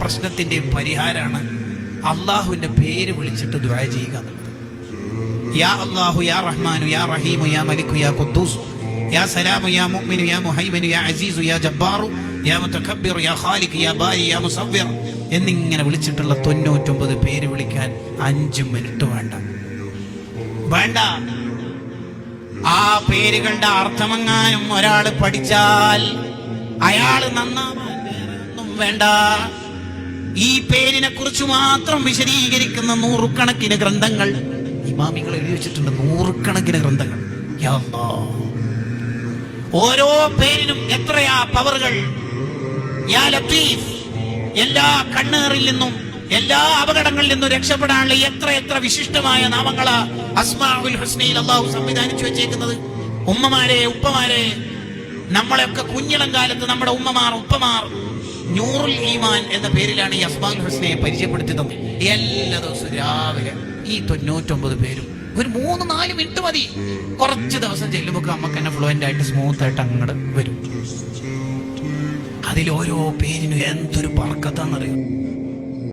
പ്രശ്നത്തിന്റെയും പരിഹാരമാണ് അള്ളാഹുവിന്റെ പേര് വിളിച്ചിട്ട് ദ്വാര ചെയ്യുക യാ അള്ളാഹു യാ റഹ്മാനു യാ റഹീമു യാ മലിക്കു യാ ഖുദ്ദൂസ് യാ സലാമു യാ മുഅ്മിനു യാ മുഹൈമിനു യാ അസീസു യാ ജബ്ബാറു യാ മുതകബ്ബിറു യാ ഖാലിഖ് യാ ബാരി യാ മുസവ്വിർ എന്നിങ്ങനെ വിളിച്ചിട്ടുള്ള തൊണ്ണൂറ്റൊമ്പത് പേര് വിളിക്കാൻ അഞ്ച് മിനിറ്റ് വേണ്ട. വേണ്ട. ആ പേരുകളുടെ അർത്ഥമെങ്ങാനും ഒരാൾ പഠിച്ചാൽ അയാൾ നന്നാവാൻ വേണ്ട. ഈ പേരിനെ കുറിച്ച് മാത്രം വിശദീകരിക്കുന്ന നൂറുകണക്കിന് ഗ്രന്ഥങ്ങൾ. ഇമാമികൾ എഴുതി വെച്ചിട്ടുണ്ട് നൂറുകണക്കിന് ഗ്രന്ഥങ്ങൾ. ഓരോ പേരിനും എത്രയാ പവറുകൾ? യാ എല്ലാ കണ്ണേറിൽ നിന്നും എല്ലാ അപകടങ്ങളിൽ നിന്നും രക്ഷപ്പെടാനുള്ള എത്ര എത്ര വിശിഷ്ടമായ നാമങ്ങളാ അസ്മാഉൽ ഹുസ്നയിൽ അള്ളാഹു സംവിധാനിച്ചു വെച്ചേക്കുന്നത്. ഉമ്മമാരെ ഉപ്പമാരെ നമ്മളെയൊക്കെ കുഞ്ഞിളം കാലത്ത് നമ്മുടെ ഉമ്മമാർ ഉപ്പമാർ നൂറുൽ ഈമാൻ എന്ന പേരിലാണ് ഈ അസ്മാഉൽ ഹുസ്നയെ പരിചയപ്പെടുത്തി തന്നത് എല്ലാ ദിവസവും രാവിലെ ഈ തൊണ്ണൂറ്റൊമ്പത് പേരും ഒരു മൂന്ന് നാല് മിനിറ്റ് മതി. കുറച്ച് ദിവസം ചെല്ലുമ്പോൾ നമുക്ക് തന്നെ ഫ്ലുവന്റ് ആയിട്ട് സ്മൂത്ത് ആയിട്ട് അങ്ങോട്ട് വരും. അതിൽ ഓരോ പേരിനും എന്തൊരു പറക്കത്താന്നറിയും?